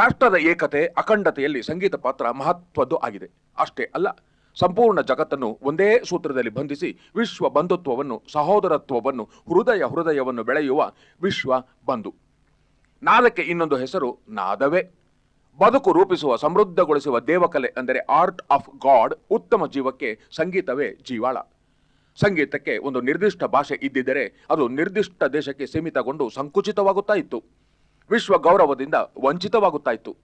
ರಾಷ್ಟ್ರದ ಏಕತೆ, ಅಖಂಡತೆಯಲ್ಲಿ ಸಂಗೀತ ಪಾತ್ರ ಮಹತ್ವದ್ದು ಆಗಿದೆ. ಅಷ್ಟೇ ಅಲ್ಲ, ಸಂಪೂರ್ಣ ಜಗತ್ತನ್ನು ಒಂದೇ ಸೂತ್ರದಲ್ಲಿ ಬಂಧಿಸಿ ವಿಶ್ವ ಬಂಧುತ್ವವನ್ನು, ಸಹೋದರತ್ವವನ್ನು, ಹೃದಯ ಹೃದಯವನ್ನು ಬೆಳೆಯುವ ವಿಶ್ವ ಬಂಧು. ನಾದಕ್ಕೆ ಇನ್ನೊಂದು ಹೆಸರು ನಾದವೇ. ಬದುಕು ರೂಪಿಸುವ, ಸಮೃದ್ಧಗೊಳಿಸುವ ದೇವಕಲೆ ಅಂದರೆ ಆರ್ಟ್ ಆಫ್ ಗಾಡ್ ಉತ್ತಮ ಜೀವಕ್ಕೆ ಸಂಗೀತವೇ ಜೀವಾಳ. ಸಂಗೀತಕ್ಕೆ ಒಂದು ನಿರ್ದಿಷ್ಟ ಭಾಷೆ ಇದ್ದಿದ್ದರೆ ಅದು ನಿರ್ದಿಷ್ಟ ದೇಶಕ್ಕೆ ಸೀಮಿತಗೊಂಡು ಸಂಕುಚಿತವಾಗುತ್ತಾ ಇತ್ತು. ವಿಶ್ವ ಗೌರವದಿಂದ ವಂಚಿತವಾಗುತ್ತಾ ಇತ್ತು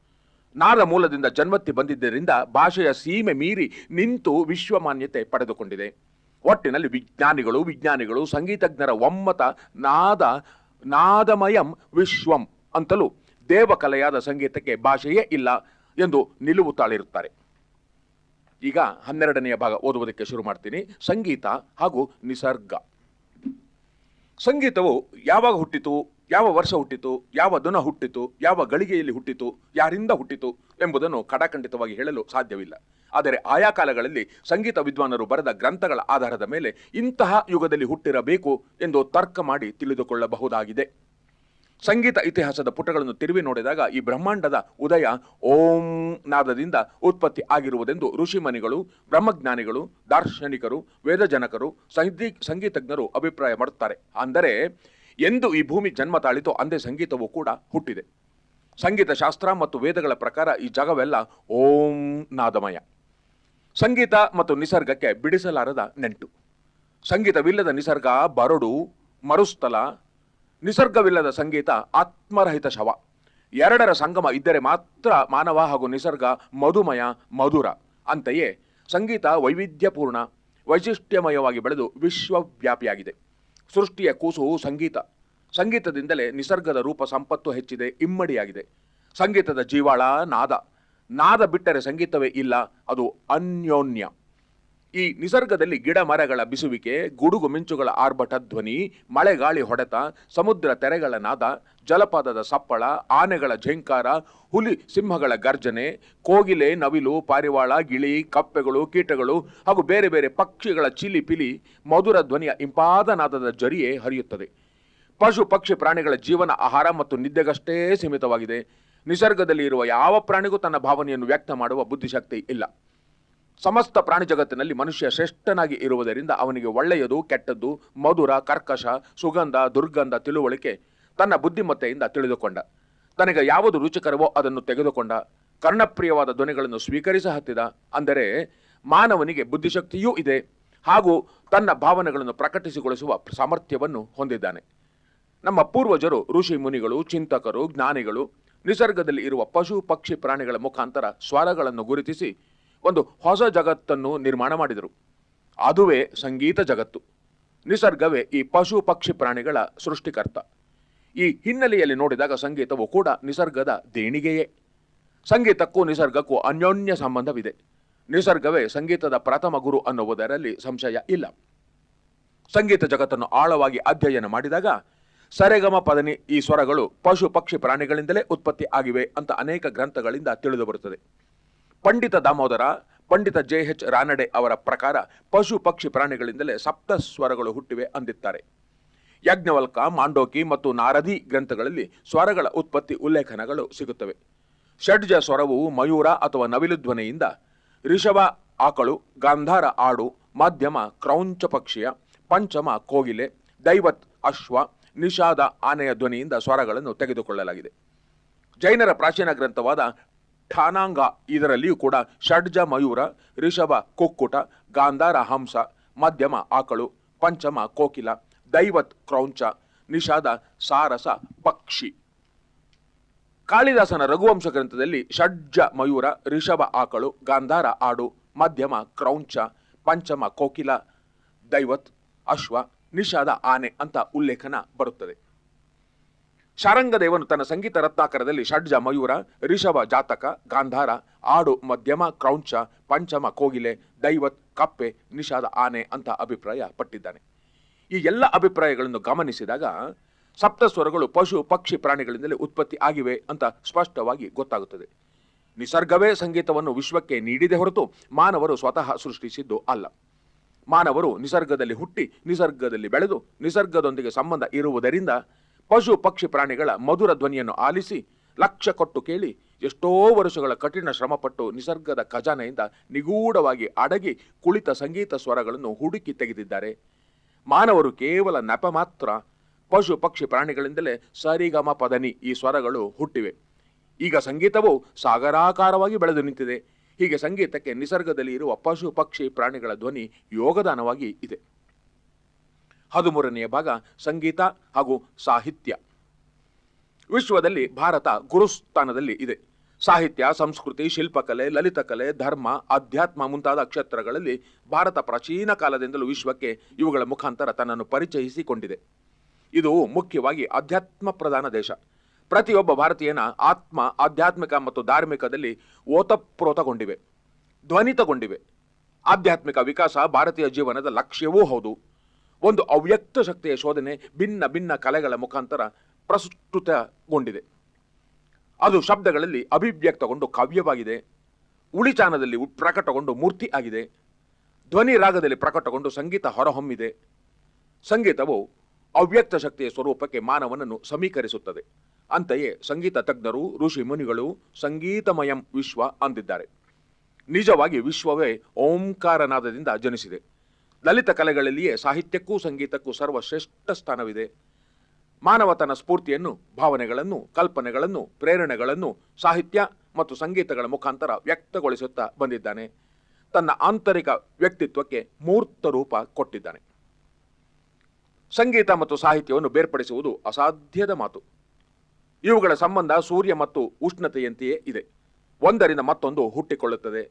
ಮೂಲದಿಂದ ಜನ್ಮತ್ತಿ ಬಂದಿದ್ದರಿಂದ ಭಾಷೆಯ ಸೀಮೆ ಮೀರಿ ನಿಂತು ವಿಶ್ವಮಾನ್ಯತೆ ಪಡೆದುಕೊಂಡಿದೆ. ಒಟ್ಟಿನಲ್ಲಿ ವಿಜ್ಞಾನಿಗಳು ವಿಜ್ಞಾನಿಗಳು, ಸಂಗೀತಜ್ಞರ ಒಮ್ಮತ ನಾದ, ನಾದಮಯಂ ವಿಶ್ವಂ ಅಂತಲೂ ದೇವಕಲೆಯಾದ ಸಂಗೀತಕ್ಕೆ ಭಾಷೆಯೇ ಇಲ್ಲ ಎಂದು ನಿಲುವು ತಾಳಿರುತ್ತಾರೆ. ಈಗ ಹನ್ನೆರಡನೆಯ ಭಾಗ ಓದುವುದಕ್ಕೆ ಶುರು ಮಾಡ್ತೀನಿ. ಸಂಗೀತ ಹಾಗೂ ನಿಸರ್ಗ. ಸಂಗೀತವು ಯಾವಾಗ ಹುಟ್ಟಿತು? ಯಾವ ವರ್ಷ ಹುಟ್ಟಿತು, ಯಾವ ದಿನ ಹುಟ್ಟಿತು, ಯಾವ ಗಳಿಗೆಯಲ್ಲಿ ಹುಟ್ಟಿತು, ಯಾರಿಂದ ಹುಟ್ಟಿತು ಎಂಬುದನ್ನು ಕಡಾಖಂಡಿತವಾಗಿ ಹೇಳಲು ಸಾಧ್ಯವಿಲ್ಲ. ಆದರೆ ಆಯಾ ಕಾಲಗಳಲ್ಲಿ ಸಂಗೀತ ವಿದ್ವಾನರು ಬರೆದ ಗ್ರಂಥಗಳ ಆಧಾರದ ಮೇಲೆ ಇಂತಹ ಯುಗದಲ್ಲಿ ಹುಟ್ಟಿರಬೇಕು ಎಂದು ತರ್ಕ ಮಾಡಿ ತಿಳಿದುಕೊಳ್ಳಬಹುದಾಗಿದೆ. ಸಂಗೀತ ಇತಿಹಾಸದ ಪುಟಗಳನ್ನು ತಿರುವಿ ನೋಡಿದಾಗ ಈ ಬ್ರಹ್ಮಾಂಡದ ಉದಯ ಓಂ ನಾದದಿಂದ ಉತ್ಪತ್ತಿ ಆಗಿರುವುದೆಂದು ಋಷಿಮನಿಗಳು, ಬ್ರಹ್ಮಜ್ಞಾನಿಗಳು, ದಾರ್ಶನಿಕರು, ವೇದಜನಕರು, ಸಂಗೀ, ಸಂಗೀತಜ್ಞರು ಅಭಿಪ್ರಾಯ ಮಾಡುತ್ತಾರೆ. ಅಂದರೆ ಎಂದು ಈ ಭೂಮಿ ಜನ್ಮ ತಾಳಿತೋ, ಅಂದೇ ಸಂಗೀತವೂ ಕೂಡ ಹುಟ್ಟಿದೆ. ಸಂಗೀತ ಶಾಸ್ತ್ರ ಮತ್ತು ವೇದಗಳ ಪ್ರಕಾರ ಈ ಜಗವೆಲ್ಲ ಓಂ ನಾದಮಯ. ಸಂಗೀತ ಮತ್ತು ನಿಸರ್ಗಕ್ಕೆ ಬಿಡಿಸಲಾರದ ನೆಂಟು. ಸಂಗೀತವಿಲ್ಲದ ನಿಸರ್ಗ ಬರಡು, ಮರುಸ್ಥಲ. ನಿಸರ್ಗವಿಲ್ಲದ ಸಂಗೀತ ಆತ್ಮರಹಿತ ಶವ. ಎರಡರ ಸಂಗಮ ಇದ್ದರೆ ಮಾತ್ರ ಮಾನವ ಹಾಗೂ ನಿಸರ್ಗ ಮಧುಮಯ, ಮಧುರ. ಅಂತೆಯೇ ಸಂಗೀತ ವೈವಿಧ್ಯಪೂರ್ಣ, ವೈಶಿಷ್ಟ್ಯಮಯವಾಗಿ ಬೆಳೆದು ವಿಶ್ವವ್ಯಾಪಿಯಾಗಿದೆ. ಸೃಷ್ಟಿಯ ಕೂಸು ಸಂಗೀತ. ಸಂಗೀತದಿಂದಲೇ ನಿಸರ್ಗದ ರೂಪ ಸಂಪತ್ತು ಹೆಚ್ಚಿದೆ, ಇಮ್ಮಡಿಯಾಗಿದೆ. ಸಂಗೀತದ ಜೀವಾಳ ನಾದ. ನಾದ ಬಿಟ್ಟರೆ ಸಂಗೀತವೇ ಇಲ್ಲ, ಅದು ಅನ್ಯೋನ್ಯ. ಈ ನಿಸರ್ಗದಲ್ಲಿ ಗಿಡ ಮರಗಳ ಬಿಸುವಿಕೆ, ಗುಡುಗು ಮಿಂಚುಗಳ ಆರ್ಭಟ ಧ್ವನಿ, ಮಳೆಗಾಳಿ ಹೊಡೆತ, ಸಮುದ್ರ ತೆರೆಗಳ ನಾದ ಜಲಪಾತದ ಸಪ್ಪಳ, ಆನೆಗಳ ಝೆಂಕಾರ, ಹುಲಿ ಸಿಂಹಗಳ ಗರ್ಜನೆ, ಕೋಗಿಲೆ, ನವಿಲು, ಪಾರಿವಾಳ, ಗಿಳಿ, ಕಪ್ಪೆಗಳು, ಕೀಟಗಳು ಹಾಗೂ ಬೇರೆ ಬೇರೆ ಪಕ್ಷಿಗಳ ಚಿಲಿ ಪಿಲಿ ಮಧುರ ಧ್ವನಿಯ ಇಂಪಾದ ನಾದದ ಜರಿಯೇ ಹರಿಯುತ್ತದೆ. ಪಶು, ಪಕ್ಷಿ, ಪ್ರಾಣಿಗಳ ಜೀವನ, ಆಹಾರ ಮತ್ತು ನಿದ್ದೆಗಷ್ಟೇ ಸೀಮಿತವಾಗಿದೆ. ನಿಸರ್ಗದಲ್ಲಿ ಇರುವ ಯಾವ ಪ್ರಾಣಿಗೂ ತನ್ನ ಭಾವನೆಯನ್ನು ವ್ಯಕ್ತ ಮಾಡುವ ಬುದ್ಧಿಶಕ್ತಿ ಇಲ್ಲ. ಸಮಸ್ತ ಪ್ರಾಣಿ ಜಗತ್ತಿನಲ್ಲಿ ಮನುಷ್ಯ ಶ್ರೇಷ್ಠನಾಗಿ ಇರುವುದರಿಂದ ಅವನಿಗೆ ಒಳ್ಳೆಯದು, ಕೆಟ್ಟದ್ದು, ಮಧುರ, ಕರ್ಕಶ, ಸುಗಂಧ, ದುರ್ಗಂಧ, ತಿಳುವಳಿಕೆ ತನ್ನ ಬುದ್ಧಿಮತ್ತೆಯಿಂದ ತಿಳಿದುಕೊಂಡ. ತನಗೆ ಯಾವುದು ರುಚಿಕರವೋ ಅದನ್ನು ತೆಗೆದುಕೊಂಡ. ಕರ್ಣಪ್ರಿಯವಾದ ಧ್ವನಿಗಳನ್ನು ಸ್ವೀಕರಿಸ ಹತ್ತಿದ. ಅಂದರೆ ಮಾನವನಿಗೆ ಬುದ್ಧಿಶಕ್ತಿಯೂ ಇದೆ. ಹಾಗೂ ತನ್ನ ಭಾವನೆಗಳನ್ನು ಪ್ರಕಟಿಸಿಗೊಳಿಸುವ ಸಾಮರ್ಥ್ಯವನ್ನು ಹೊಂದಿದ್ದಾನೆ. ನಮ್ಮ ಪೂರ್ವಜರು, ಋಷಿ ಮುನಿಗಳು, ಚಿಂತಕರು, ಜ್ಞಾನಿಗಳು ನಿಸರ್ಗದಲ್ಲಿ ಇರುವ ಪಶು, ಪಕ್ಷಿ, ಪ್ರಾಣಿಗಳ ಮುಖಾಂತರ ಸ್ವರಗಳನ್ನು ಗುರುತಿಸಿ ಒಂದು ಹೊಸ ಜಗತ್ತನ್ನು ನಿರ್ಮಾಣ ಮಾಡಿದರು. ಅದುವೇ ಸಂಗೀತ ಜಗತ್ತು. ನಿಸರ್ಗವೇ ಈ ಪಶು, ಪಕ್ಷಿ, ಪ್ರಾಣಿಗಳ ಸೃಷ್ಟಿಕರ್ತ. ಈ ಹಿನ್ನೆಲೆಯಲ್ಲಿ ನೋಡಿದಾಗ ಸಂಗೀತವು ಕೂಡ ನಿಸರ್ಗದ ದೇಣಿಗೆಯೇ. ಸಂಗೀತಕ್ಕೂ ನಿಸರ್ಗಕ್ಕೂ ಅನ್ಯೋನ್ಯ ಸಂಬಂಧವಿದೆ. ನಿಸರ್ಗವೇ ಸಂಗೀತದ ಪ್ರಥಮ ಗುರು ಅನ್ನುವುದರಲ್ಲಿ ಸಂಶಯ ಇಲ್ಲ. ಸಂಗೀತ ಜಗತ್ತನ್ನು ಆಳವಾಗಿ ಅಧ್ಯಯನ ಮಾಡಿದಾಗ ಸರೆಗಮ ಪದನಿ ಈ ಸ್ವರಗಳು ಪಶು ಪಕ್ಷಿ ಪ್ರಾಣಿಗಳಿಂದಲೇ ಉತ್ಪತ್ತಿ ಆಗಿವೆ ಅಂತ ಅನೇಕ ಗ್ರಂಥಗಳಿಂದ ತಿಳಿದು ಬರುತ್ತದೆ. ಪಂಡಿತ ದಾಮೋದರ, ಪಂಡಿತ ಜೆ ಎಚ್ ರಾನಡೆ ಅವರ ಪ್ರಕಾರ ಪಶು ಪಕ್ಷಿ ಪ್ರಾಣಿಗಳಿಂದಲೇ ಸಪ್ತ ಸ್ವರಗಳು ಹುಟ್ಟಿವೆ ಅಂದಿದ್ದಾರೆ. ಯಜ್ಞವಲ್ಕ, ಮಾಂಡೋಕಿ ಮತ್ತು ನಾರದಿ ಗ್ರಂಥಗಳಲ್ಲಿ ಸ್ವರಗಳ ಉತ್ಪತ್ತಿ ಉಲ್ಲೇಖನಗಳು ಸಿಗುತ್ತವೆ. ಷಡ್ಜ ಸ್ವರವು ಮಯೂರ ಅಥವಾ ನವಿಲು ಧ್ವನಿಯಿಂದ ರಿಷಭ ಆಕಳು, ಗಾಂಧಾರ ಆಡು, ಮಧ್ಯಮ ಕ್ರೌಂಚ ಪಕ್ಷಿಯ, ಪಂಚಮ ಕೋಗಿಲೆ, ದೈವತ್ ಅಶ್ವ, ನಿಷಾದ ಆನೆಯ ಧ್ವನಿಯಿಂದ ಸ್ವರಗಳನ್ನು ತೆಗೆದುಕೊಳ್ಳಲಾಗಿದೆ. ಜೈನರ ಪ್ರಾಚೀನ ಗ್ರಂಥವಾದ ಠಾನಾಂಗ ಇದರಲ್ಲಿಯೂ ಕೂಡ ಷಡ್ಜ, ಮಯೂರ, ರಿಷಭ, ಕುಕ್ಕುಟ, ಗಾಂಧಾರ ಹಂಸ, ಮಧ್ಯಮ ಆಕಳು, ಪಂಚಮ ಕೋಕಿಲ ದೈವತ್ ಕ್ರೌಂಚ, ನಿಷಾದ, ಸಾರಸ, ಪಕ್ಷಿ. ಕಾಳಿದಾಸನ ರಘುವಂಶ ಗ್ರಂಥದಲ್ಲಿ ಷಡ್ಜ ಮಯೂರ, ರಿಷಭ ಆಕಳು, ಗಾಂಧಾರ ಆಡು, ಮಧ್ಯಮ ಕ್ರೌಂಚ, ಪಂಚಮ ಕೋಕಿಲ, ದೈವತ್ ಅಶ್ವ, ನಿಷಾದ ಆನೆ ಅಂತ ಉಲ್ಲೇಖನ ಬರುತ್ತದೆ. ಶಾರಂಗದೇವನು ತನ್ನ ಸಂಗೀತ ರತ್ನಾಕರದಲ್ಲಿ ಷಡ್ಜ ಮಯೂರ, ರಿಷಭ ಜಾತಕ, ಗಾಂಧಾರ ಆಡು, ಮಧ್ಯಮ ಕ್ರೌಂಚ, ಪಂಚಮ ಕೋಗಿಲೆ, ದೈವತ್ ಕಪ್ಪೆ, ನಿಷಾದ ಆನೆ ಅಂತ ಅಭಿಪ್ರಾಯ ಪಟ್ಟಿದ್ದಾನೆ ಈ ಎಲ್ಲ ಅಭಿಪ್ರಾಯಗಳನ್ನು ಗಮನಿಸಿದಾಗ ಸಪ್ತಸ್ವರಗಳು ಪಶು, ಪಕ್ಷಿ ಪ್ರಾಣಿಗಳಿಂದಲೇ ಉತ್ಪತ್ತಿ ಆಗಿವೆ ಅಂತ ಸ್ಪಷ್ಟವಾಗಿ ಗೊತ್ತಾಗುತ್ತದೆ. ನಿಸರ್ಗವೇ ಸಂಗೀತವನ್ನು ವಿಶ್ವಕ್ಕೆ ನೀಡಿದೆ ಹೊರತು ಮಾನವರು ಸ್ವತಃ ಸೃಷ್ಟಿಸಿದ್ದು ಅಲ್ಲ. ಮಾನವರು ನಿಸರ್ಗದಲ್ಲಿ ಹುಟ್ಟಿ, ನಿಸರ್ಗದಲ್ಲಿ ಬೆಳೆದು, ನಿಸರ್ಗದೊಂದಿಗೆ ಸಂಬಂಧ ಇರುವುದರಿಂದ ಪಶು, ಪಕ್ಷಿ ಪ್ರಾಣಿಗಳ ಮಧುರ ಧ್ವನಿಯನ್ನು ಆಲಿಸಿ ಲಕ್ಷ ಕೊಟ್ಟು ಕೇಳಿ ಎಷ್ಟೋ ವರ್ಷಗಳ ಕಠಿಣ ಶ್ರಮಪಟ್ಟು ನಿಸರ್ಗದ ಖಜಾನೆಯಿಂದ ನಿಗೂಢವಾಗಿ ಅಡಗಿ ಕುಳಿತ ಸಂಗೀತ ಸ್ವರಗಳನ್ನು ಹುಡುಕಿ ತೆಗೆದಿದ್ದಾರೆ. ಮಾನವರು ಕೇವಲ ನೆಪ ಮಾತ್ರ, ಪಶು, ಪಕ್ಷಿ, ಪ್ರಾಣಿಗಳಿಂದಲೇ ಸರಿಗಮ, ಪದನಿ ಈ ಸ್ವರಗಳು ಹುಟ್ಟಿವೆ. ಈಗ ಸಂಗೀತವು ಸಾಗರಾಕಾರವಾಗಿ ಬೆಳೆದು ನಿಂತಿದೆ. ಹೀಗೆ ಸಂಗೀತಕ್ಕೆ ನಿಸರ್ಗದಲ್ಲಿ ಇರುವ ಪಶು, ಪಕ್ಷಿ, ಪ್ರಾಣಿಗಳ ಧ್ವನಿ ಯೋಗದಾನವಾಗಿ ಇದೆ. ಹದಿಮೂರನೆಯ ಭಾಗ, ಸಂಗೀತ ಹಾಗೂ ಸಾಹಿತ್ಯ. ವಿಶ್ವದಲ್ಲಿ ಭಾರತ ಗುರುಸ್ಥಾನದಲ್ಲಿ ಇದೆ. ಸಾಹಿತ್ಯ, ಸಂಸ್ಕೃತಿ, ಶಿಲ್ಪಕಲೆ, ಲಲಿತಕಲೆ, ಧರ್ಮ, ಅಧ್ಯಾತ್ಮ ಮುಂತಾದ ಕ್ಷೇತ್ರಗಳಲ್ಲಿ ಭಾರತ ಪ್ರಾಚೀನ ಕಾಲದಿಂದಲೂ ವಿಶ್ವಕ್ಕೆ ಇವುಗಳ ಮುಖಾಂತರ ತನ್ನನ್ನು ಪರಿಚಯಿಸಿಕೊಂಡಿದೆ. ಇದು ಮುಖ್ಯವಾಗಿ ಅಧ್ಯಾತ್ಮ ಪ್ರಧಾನ ದೇಶ. ಪ್ರತಿಯೊಬ್ಬ ಭಾರತೀಯನ ಆತ್ಮ, ಆಧ್ಯಾತ್ಮಿಕ ಮತ್ತು ಧಾರ್ಮಿಕದಲ್ಲಿ ಓತಪ್ರೋತಗೊಂಡಿವೆ, ಧ್ವನಿತಗೊಂಡಿವೆ. ಆಧ್ಯಾತ್ಮಿಕ ವಿಕಾಸ ಭಾರತೀಯ ಜೀವನದ ಲಕ್ಷ್ಯವೂ ಹೌದು. ಒಂದು ಅವ್ಯಕ್ತ ಶಕ್ತಿಯ ಶೋಧನೆ ಭಿನ್ನ ಭಿನ್ನ ಕಲೆಗಳ ಮುಖಾಂತರ ಪ್ರಸ್ತುತಗೊಂಡಿದೆ. ಅದು ಶಬ್ದಗಳಲ್ಲಿ ಅಭಿವ್ಯಕ್ತಗೊಂಡು ಕಾವ್ಯವಾಗಿದೆ. ಉಳಿಚಾನದಲ್ಲಿ ಪ್ರಕಟಗೊಂಡು ಮೂರ್ತಿ ಆಗಿದೆ. ಧ್ವನಿ ರಾಗದಲ್ಲಿ ಪ್ರಕಟಗೊಂಡು ಸಂಗೀತ ಹೊರಹೊಮ್ಮಿದೆ. ಸಂಗೀತವು ಅವ್ಯಕ್ತ ಶಕ್ತಿಯ ಸ್ವರೂಪಕ್ಕೆ ಮಾನವನನ್ನು ಸಮೀಕರಿಸುತ್ತದೆ. ಅಂತೆಯೇ ಸಂಗೀತ ತಜ್ಞರು, ಋಷಿ ಮುನಿಗಳು ಸಂಗೀತಮಯಂ ವಿಶ್ವ ಅಂದಿದ್ದಾರೆ. ನಿಜವಾಗಿ ವಿಶ್ವವೇ ಓಂಕಾರನಾದದಿಂದ ಜನಿಸಿದೆ. ಲಲಿತ ಕಲೆಗಳಲ್ಲಿಯೇ ಸಾಹಿತ್ಯಕ್ಕೂ ಸಂಗೀತಕ್ಕೂ ಸರ್ವಶ್ರೇಷ್ಠ ಸ್ಥಾನವಿದೆ. ಮಾನವ ತನ್ನ ಸ್ಫೂರ್ತಿಯನ್ನು, ಭಾವನೆಗಳನ್ನು, ಕಲ್ಪನೆಗಳನ್ನು, ಪ್ರೇರಣೆಗಳನ್ನು, ಸಾಹಿತ್ಯ ಮತ್ತು ಸಂಗೀತಗಳ ಮುಖಾಂತರ ವ್ಯಕ್ತಗೊಳಿಸುತ್ತಾ ಬಂದಿದ್ದಾನೆ. ತನ್ನ ಆಂತರಿಕ ವ್ಯಕ್ತಿತ್ವಕ್ಕೆ ಮೂರ್ತ ರೂಪ ಕೊಟ್ಟಿದ್ದಾನೆ. ಸಂಗೀತ ಮತ್ತು ಸಾಹಿತ್ಯವನ್ನು ಬೇರ್ಪಡಿಸುವುದು ಅಸಾಧ್ಯದ ಮಾತು. ಇವುಗಳ ಸಂಬಂಧ ಸೂರ್ಯ ಮತ್ತು ಉಷ್ಣತೆಯಂತೆಯೇ ಇದೆ. ಒಂದರಿಂದ ಮತ್ತೊಂದು ಹುಟ್ಟಿಕೊಳ್ಳುತ್ತದೆ.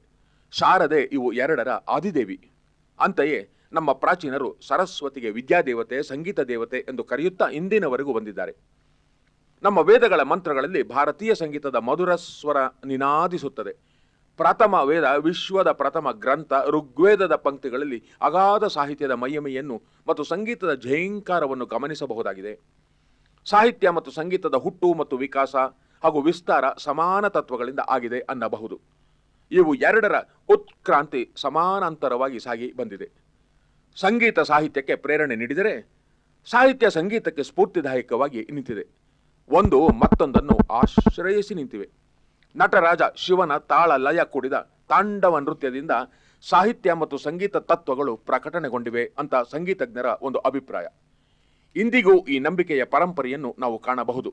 ಶಾರದೆ ಇವು ಎರಡರ ಆದಿದೇವಿ. ಅಂತೆಯೇ ನಮ್ಮ ಪ್ರಾಚೀನರು ಸರಸ್ವತಿಗೆ ವಿದ್ಯಾದೇವತೆ ಸಂಗೀತ ದೇವತೆ ಎಂದು ಕರೆಯುತ್ತಾ ಇಂದಿನವರೆಗೂ ಬಂದಿದ್ದಾರೆ. ನಮ್ಮ ವೇದಗಳ ಮಂತ್ರಗಳಲ್ಲಿ ಭಾರತೀಯ ಸಂಗೀತದ ಮಧುರ ಸ್ವರ ನಿನಾದಿಸುತ್ತದೆ. ಪ್ರಥಮ ವೇದ, ವಿಶ್ವದ ಪ್ರಥಮ ಗ್ರಂಥ, ಋಗ್ವೇದದ ಪಂಕ್ತಿಗಳಲ್ಲಿ ಅಗಾಧ ಸಾಹಿತ್ಯದ ಮಹಿಮೆಯನ್ನು ಮತ್ತು ಸಂಗೀತದ ಜಯಂಕಾರವನ್ನು ಗಮನಿಸಬಹುದಾಗಿದೆ. ಸಾಹಿತ್ಯ ಮತ್ತು ಸಂಗೀತದ ಹುಟ್ಟು ಮತ್ತು ವಿಕಾಸ ಹಾಗೂ ವಿಸ್ತಾರ ಸಮಾನ ತತ್ವಗಳಿಂದ ಆಗಿದೆ ಅನ್ನಬಹುದು. ಇವು ಎರಡರ ಉತ್ಕ್ರಾಂತಿ ಸಮಾನಾಂತರವಾಗಿ ಸಾಗಿ ಬಂದಿದೆ. ಸಂಗೀತ ಸಾಹಿತ್ಯಕ್ಕೆ ಪ್ರೇರಣೆ ನೀಡಿದರೆ ಸಾಹಿತ್ಯ ಸಂಗೀತಕ್ಕೆ ಸ್ಫೂರ್ತಿದಾಯಕವಾಗಿ ನಿಂತಿದೆ. ಒಂದು ಮತ್ತೊಂದನ್ನು ಆಶ್ರಯಿಸಿ ನಿಂತಿವೆ. ನಟರಾಜ ಶಿವನ ತಾಳ ಲಯ ಕೂಡಿದ ತಾಂಡವ ನೃತ್ಯದಿಂದ ಸಾಹಿತ್ಯ ಮತ್ತು ಸಂಗೀತ ತತ್ವಗಳು ಪ್ರಕಟಣೆಗೊಂಡಿವೆ ಅಂತ ಸಂಗೀತಜ್ಞರ ಒಂದು ಅಭಿಪ್ರಾಯ. ಇಂದಿಗೂ ಈ ನಂಬಿಕೆಯ ಪರಂಪರೆಯನ್ನು ನಾವು ಕಾಣಬಹುದು.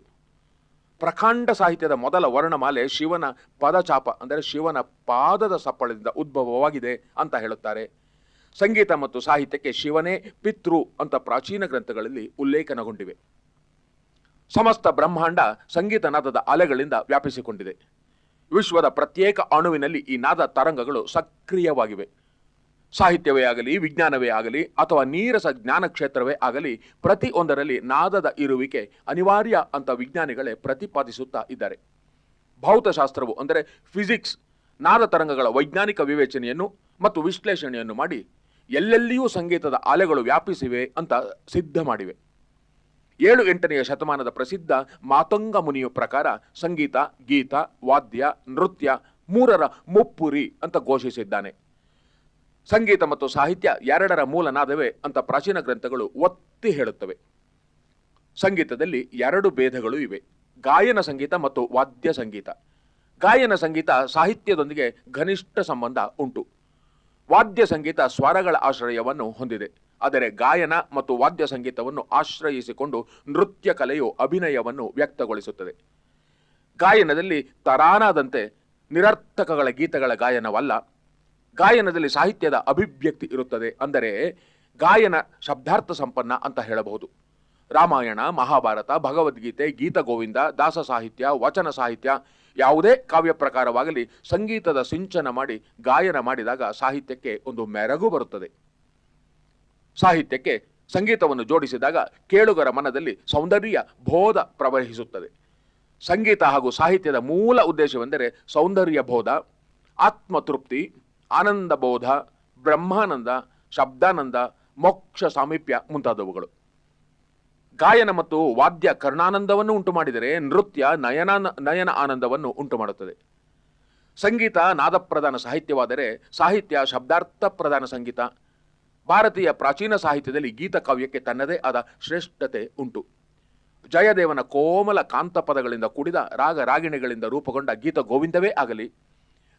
ಪ್ರಖಂಡ ಸಾಹಿತ್ಯದ ಮೊದಲ ವರ್ಣಮಾಲೆ ಶಿವನ ಪದಚಾಪ, ಅಂದರೆ ಶಿವನ ಪಾದದ ಸಪ್ಪಳದಿಂದ ಉದ್ಭವವಾಗಿದೆ ಅಂತ ಹೇಳುತ್ತಾರೆ. ಸಂಗೀತ ಮತ್ತು ಸಾಹಿತ್ಯಕ್ಕೆ ಶಿವನೇ ಪಿತೃ ಅಂತ ಪ್ರಾಚೀನ ಗ್ರಂಥಗಳಲ್ಲಿ ಉಲ್ಲೇಖನಗೊಂಡಿವೆ. ಸಮಸ್ತ ಬ್ರಹ್ಮಾಂಡ ಸಂಗೀತ ನಾದದ ಅಲೆಗಳಿಂದ ವ್ಯಾಪಿಸಿಕೊಂಡಿದೆ. ವಿಶ್ವದ ಪ್ರತ್ಯೇಕ ಅಣುವಿನಲ್ಲಿ ಈ ನಾದ ತರಂಗಗಳು ಸಕ್ರಿಯವಾಗಿವೆ. ಸಾಹಿತ್ಯವೇ ಆಗಲಿ, ವಿಜ್ಞಾನವೇ ಆಗಲಿ, ಅಥವಾ ನೀರಸ ಜ್ಞಾನ ಕ್ಷೇತ್ರವೇ ಆಗಲಿ, ಪ್ರತಿಯೊಂದರಲ್ಲಿ ನಾದದ ಇರುವಿಕೆ ಅನಿವಾರ್ಯ ಅಂತ ವಿಜ್ಞಾನಿಗಳೇ ಪ್ರತಿಪಾದಿಸುತ್ತಾ ಇದ್ದಾರೆ. ಭೌತಶಾಸ್ತ್ರವು ಅಂದರೆ ಫಿಸಿಕ್ಸ್, ನಾದ ತರಂಗಗಳ ವೈಜ್ಞಾನಿಕ ವಿವೇಚನೆಯನ್ನು ಮತ್ತು ವಿಶ್ಲೇಷಣೆಯನ್ನು ಮಾಡಿ ಎಲ್ಲೆಲ್ಲಿಯೂ ಸಂಗೀತದ ಅಲೆಗಳು ವ್ಯಾಪಿಸಿವೆ ಅಂತ ಸಿದ್ಧ ಮಾಡಿವೆ. ಏಳು ಎಂಟನೆಯ ಶತಮಾನದ ಪ್ರಸಿದ್ಧ ಮಾತಂಗ ಮುನಿಯ ಪ್ರಕಾರ ಸಂಗೀತ, ಗೀತ, ವಾದ್ಯ, ನೃತ್ಯ ಮೂರರ ಮುಪ್ಪುರಿ ಅಂತ ಘೋಷಿಸಿದ್ದಾನೆ. ಸಂಗೀತ ಮತ್ತು ಸಾಹಿತ್ಯ ಎರಡರ ಮೂಲನಾದವೆ ಅಂತ ಪ್ರಾಚೀನ ಗ್ರಂಥಗಳು ಒತ್ತಿ ಹೇಳುತ್ತವೆ. ಸಂಗೀತದಲ್ಲಿ ಎರಡು ಭೇದಗಳು ಇವೆ. ಗಾಯನ ಸಂಗೀತ ಮತ್ತು ವಾದ್ಯ ಸಂಗೀತ. ಗಾಯನ ಸಂಗೀತ ಸಾಹಿತ್ಯದೊಂದಿಗೆ ಘನಿಷ್ಠ ಸಂಬಂಧ ಉಂಟು. ವಾದ್ಯ ಸಂಗೀತ ಸ್ವರಗಳ ಆಶ್ರಯವನ್ನು ಹೊಂದಿದೆ. ಆದರೆ ಗಾಯನ ಮತ್ತು ವಾದ್ಯ ಸಂಗೀತವನ್ನು ಆಶ್ರಯಿಸಿಕೊಂಡು ನೃತ್ಯ ಕಲೆಯು ಅಭಿನಯವನ್ನು ವ್ಯಕ್ತಗೊಳಿಸುತ್ತದೆ. ಗಾಯನದಲ್ಲಿ ತರಾನಾದಂತೆ ನಿರರ್ಥಕಗಳ ಗೀತಗಳ ಗಾಯನವಲ್ಲ. ಗಾಯನದಲ್ಲಿ ಸಾಹಿತ್ಯದ ಅಭಿವ್ಯಕ್ತಿ ಇರುತ್ತದೆ ಅಂದರೆ ಗಾಯನ ಶಬ್ದಾರ್ಥ ಸಂಪನ್ನ ಅಂತ ಹೇಳಬಹುದು. ರಾಮಾಯಣ, ಮಹಾಭಾರತ, ಭಗವದ್ಗೀತೆ ಗೀತಗೋವಿಂದ ದಾಸ ಸಾಹಿತ್ಯ, ವಚನ ಸಾಹಿತ್ಯ ಯಾವುದೇ ಕಾವ್ಯ ಪ್ರಕಾರವಾಗಲಿ ಸಂಗೀತದ ಸಿಂಚನ ಮಾಡಿ, ಗಾಯನ ಮಾಡಿದಾಗ ಸಾಹಿತ್ಯಕ್ಕೆ ಒಂದು ಮೆರಗು ಬರುತ್ತದೆ. ಸಾಹಿತ್ಯಕ್ಕೆ ಸಂಗೀತವನ್ನು ಜೋಡಿಸಿದಾಗ ಕೇಳುಗರ ಮನದಲ್ಲಿ ಸೌಂದರ್ಯ, ಬೋಧ ಪ್ರವಹಿಸುತ್ತದೆ. ಸಂಗೀತ ಹಾಗೂ ಸಾಹಿತ್ಯದ ಮೂಲ ಉದ್ದೇಶವೆಂದರೆ ಸೌಂದರ್ಯ ಬೋಧ, ಆತ್ಮತೃಪ್ತಿ, ಆನಂದ ಬೋಧ, ಬ್ರಹ್ಮಾನಂದ, ಶಬ್ದಾನಂದ ಮೋಕ್ಷ ಸಾಮೀಪ್ಯ ಮುಂತಾದವುಗಳು. ಗಾಯನ ಮತ್ತು ವಾದ್ಯ ಕರ್ಣಾನಂದವನ್ನು ಉಂಟು ಮಾಡಿದರೆ ನೃತ್ಯ ನಯನ ನಯನ ಆನಂದವನ್ನು ಉಂಟು ಮಾಡುತ್ತದೆ ಸಂಗೀತ ನಾದಪ್ರಧಾನ ಸಾಹಿತ್ಯವಾದರೆ ಸಾಹಿತ್ಯ ಶಬ್ದಾರ್ಥ ಪ್ರಧಾನ ಸಂಗೀತ. ಭಾರತೀಯ ಪ್ರಾಚೀನ ಸಾಹಿತ್ಯದಲ್ಲಿ ಗೀತ ಕಾವ್ಯಕ್ಕೆ ತನ್ನದೇ ಆದ ಶ್ರೇಷ್ಠತೆ ಉಂಟು. ಜಯದೇವನ ಕೋಮಲ ಕಾಂತ ಪದಗಳಿಂದ ಕೂಡಿದ ರಾಗ ರಾಗಿಣಿಗಳಿಂದ ರೂಪುಗೊಂಡ ಗೀತ ಗೋವಿಂದವೇ ಆಗಲಿ.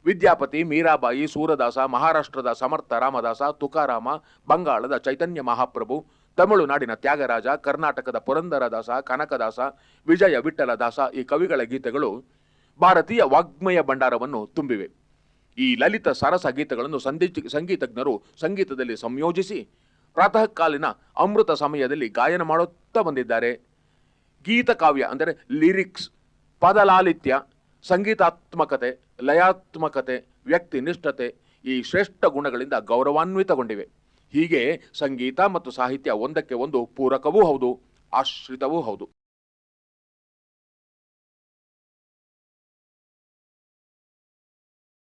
ವಿದ್ಯಾಪತಿ, ಮೀರಾಬಾಯಿ, ಸೂರದಾಸ, ಮಹಾರಾಷ್ಟ್ರದ ಸಮರ್ಥ, ರಾಮದಾಸ, ತುಕಾರಾಮ, ಬಂಗಾಳದ ಚೈತನ್ಯ ಮಹಾಪ್ರಭು ತಮಿಳುನಾಡಿನ ತ್ಯಾಗರಾಜ, ಕರ್ನಾಟಕದ ಪುರಂದರದಾಸ, ಕನಕದಾಸ, ವಿಜಯ ವಿಠಲದಾಸ ಈ ಕವಿಗಳ ಗೀತೆಗಳು ಭಾರತೀಯ ವಾಗ್ಮಯ ಭಂಡಾರವನ್ನು ತುಂಬಿವೆ. ಈ ಲಲಿತ ಸರಸ ಗೀತೆಗಳನ್ನು ಸಂಧಿ ಸಂಗೀತಜ್ಞರು ಸಂಗೀತದಲ್ಲಿ ಸಂಯೋಜಿಸಿ ಪ್ರಾತಃ ಕಾಲಿನ ಅಮೃತ ಸಮಯದಲ್ಲಿ ಗಾಯನ ಮಾಡುತ್ತಾ ಬಂದಿದ್ದಾರೆ. ಗೀತಕಾವ್ಯ ಅಂದರೆ ಲಿರಿಕ್ಸ್, ಪದಲಾಲಿತ್ಯ, ಸಂಗೀತಾತ್ಮಕತೆ, ಲಯಾತ್ಮಕತೆ, ವ್ಯಕ್ತಿನಿಷ್ಠತೆ ಈ ಶ್ರೇಷ್ಠ ಗುಣಗಳಿಂದ ಗೌರವಾನ್ವಿತಗೊಂಡಿವೆ. ಹೀಗೆ ಸಂಗೀತ ಮತ್ತು ಸಾಹಿತ್ಯ ಒಂದಕ್ಕೆ ಒಂದು ಪೂರಕವೂ ಹೌದು ಆಶ್ರಿತವೂ ಹೌದು.